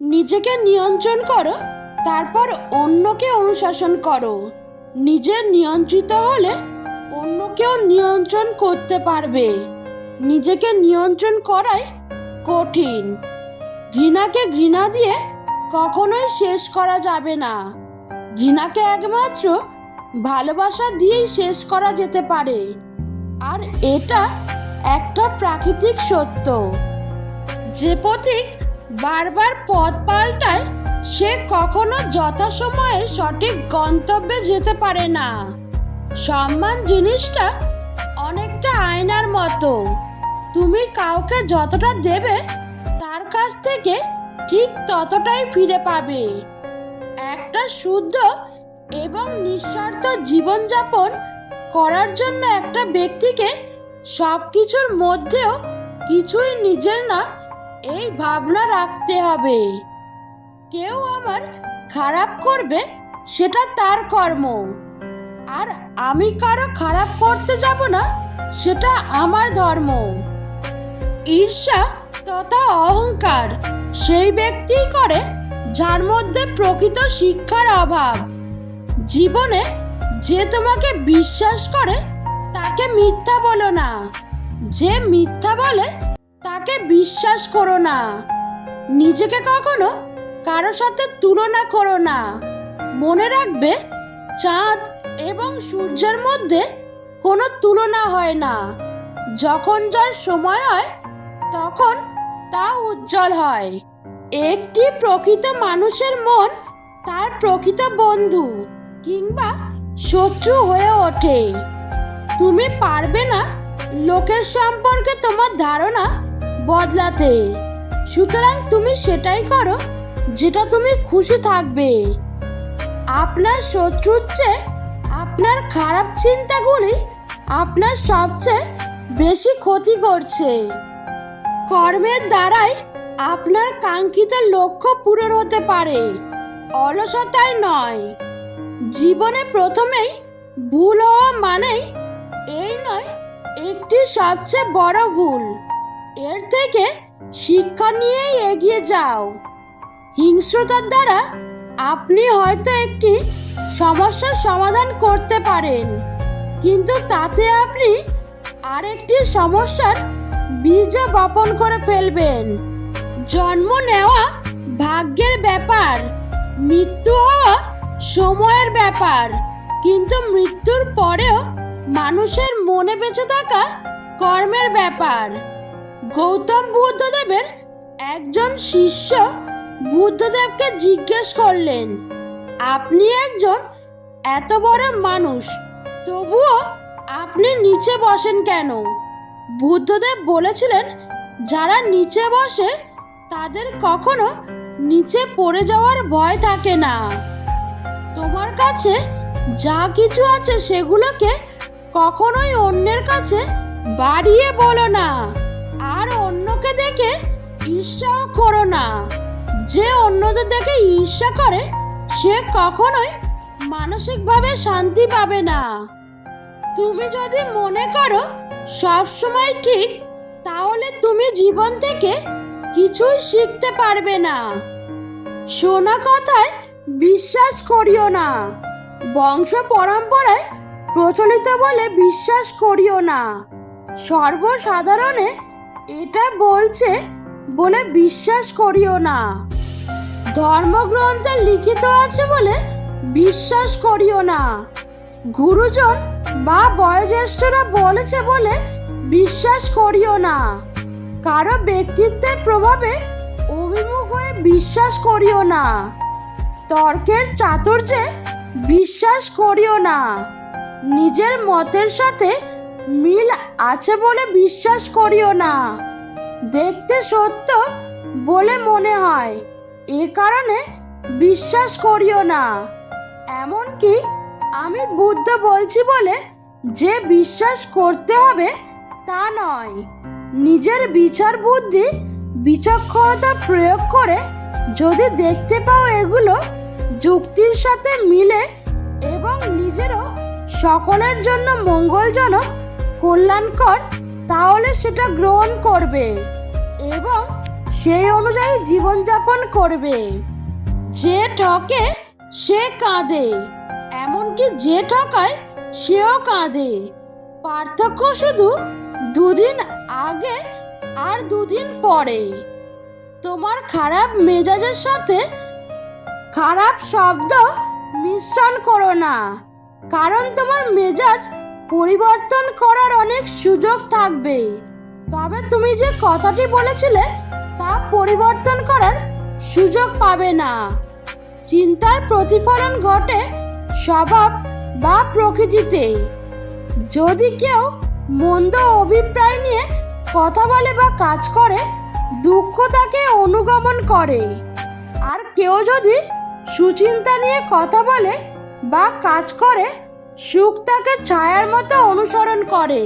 নিজেকে নিয়ন্ত্রণ করো, তারপর অন্যকে অনুশাসন করো। নিজে নিয়ন্ত্রিত হলে অন্যকেও নিয়ন্ত্রণ করতে পারবে। নিজেকে নিয়ন্ত্রণ করাই কঠিন। ঘৃণাকে ঘৃণা দিয়ে কখনোই শেষ করা যাবে না। ঘৃণাকে একমাত্র ভালোবাসা দিয়েই শেষ করা যেতে পারে। আর এটা একটা প্রাকৃতিক সত্য। যে পথিক বারবার পথ পাল্টায় সে কখনো যথাসময়ে সঠিক গন্তব্যে যেতে পারে না। সম্মান জিনিসটা অনেকটা আয়নার মতো। তুমি কাউকে যতটা দেবে, তার কাছ থেকে ঠিক ততটাই ফিরে পাবে। একটা শুদ্ধ এবং নিঃস্বার্থ জীবনযাপন করার জন্য একটা ব্যক্তিকে সব কিছুর মধ্যেও কিছুই নিজের না এই ভাবনা রাখতে হবে। কেউ আমার খারাপ করবে, সেটা তার কর্ম। আর আমি কারও খারাপ করতে যাব না, সেটা আমার ধর্ম। ঈর্ষা তথা অহংকার, সেই ব্যক্তিই করে যার মধ্যে প্রকৃত শিক্ষার অভাব। জীবনে যে তোমাকে বিশ্বাস করে, তাকে মিথ্যা বলো না। যে মিথ্যা বলে তাকে বিশ্বাস করো না। নিজেকে কখনো কারও সাথে তুলনা করো না। মনে রাখবে, চাঁদ এবং সূর্যের মধ্যে কোনো তুলনা হয় না। যখন যার সময় হয়, তখন তা উজ্জ্বল হয়। একটি প্রকৃত মানুষের মন তার প্রকৃত বন্ধু কিংবা শত্রু হয়ে ওঠে। তুমি পারবে না লোকের সম্পর্কে তোমার ধারণা বদলাতে। সুতরাং তুমি সেটাই করো যেটা তুমি খুশি থাকবে। আপনার শত্রুর চেয়ে আপনার খারাপ চিন্তাগুলি আপনার সবচেয়ে বেশি ক্ষতি করছে। কর্মের দ্বারাই আপনার কাঙ্ক্ষিত লক্ষ্য পূরণ হতে পারে। অলসতায় নয়। জীবনে প্রথমেই ভুল হওয়া মানেই এই নয়, একটি সবচেয়ে বড় ভুল। এর থেকে শিক্ষা নিয়েই এগিয়ে যাও। হিংস্রতার দ্বারা আপনি হয়তো একটি সমস্যার সমাধান করতে পারেন, কিন্তু তাতে আপনি আরেকটি সমস্যার বীজও বপন করে ফেলবেন। জন্ম নেওয়া ভাগ্যের ব্যাপার, মৃত্যু হওয়া সময়ের ব্যাপার, কিন্তু মৃত্যুর পরেও মানুষের মনে বেঁচে থাকা কর্মের ব্যাপার। গৌতম বুদ্ধদেবের একজন শিষ্য বুদ্ধদেবকে জিজ্ঞেস করলেন, আপনি একজন এত বড় মানুষ, তবুও আপনি নিচে বসেন কেন? বুদ্ধদেব বলেছিলেন, যারা নিচে বসে, তাদের কখনো নিচে পড়ে যাওয়ার ভয় থাকে না। তোমার কাছে যা কিছু আছে সেগুলোকে কখনোই অন্যের কাছে বাড়িয়ে বলো না। অন্যকে দেখে ঈর্ষাও করো না। যে অন্যদের দেখে ঈর্ষা করে, সে কখনোই মানসিকভাবে শান্তি পাবে না। তুমি যদি মনে করো সব সময় ঠিক, তাহলে তুমি জীবন থেকে কিছুই শিখতে পারবে না। শোনা কথায় বিশ্বাস করিও না। বংশ পরম্পরায় প্রচলিত বলে বিশ্বাস করিও না। সর্বসাধারণে এটা বলছে বলে বিশ্বাস করিও না। ধর্মগ্রন্থে লিখিত আছে বলে বিশ্বাস করিও না। গুরুজন বা বয়োজ্যেষ্ঠরা বলেছে বলে বিশ্বাস করিও না। কারও ব্যক্তিত্বের প্রভাবে অভিমুখ হয়ে বিশ্বাস করিও না। তর্কের চাতুর্যে বিশ্বাস করিও না। নিজের মতের সাথে মিল আছে বলে বিশ্বাস করিও না। দেখতে সত্য বলে মনে হয়। এ কারণে বিশ্বাস করিও না। এমনকি আমি বুদ্ধ বলছি বলে যে বিশ্বাস করতে হবে তা নয়। নিজের বিচার বুদ্ধি, বিচক্ষণতা প্রয়োগ করে যদি দেখতে পাও এগুলো যুক্তির সাথে মিলে এবং নিজেরও সকলের জন্য মঙ্গলজনক কল্যাণকর, তাহলে সেটা গ্রহণ করবে এবং সেই অনুযায়ী জীবনযাপন করবে। যে ঠকে সে কাঁদে, এমনকি যে ঠকায় সেও কাঁদে। পার্থক্য শুধু দুদিন আগে আর দুদিন পরে। তোমার খারাপ মেজাজের সাথে খারাপ শব্দ মিশ্রণ করো না, কারণ তোমার মেজাজ পরিবর্তন করার অনেক সুযোগ থাকবে। তবে তুমি যে কথাটি বলেছিলে, তা পরিবর্তন করার সুযোগ পাবে না। চিন্তার প্রতিফলন ঘটে স্বভাব বা প্রকৃতিতে। যদি কেউ মন্দ অভিপ্রায় নিয়ে কথা বলে বা কাজ করে, দুঃখ তাকে অনুগমন করে। আর কেউ যদি সুচিন্তা নিয়ে কথা বলে বা কাজ করে সুখ তাকে ছায়ার মতো অনুসরণ করে।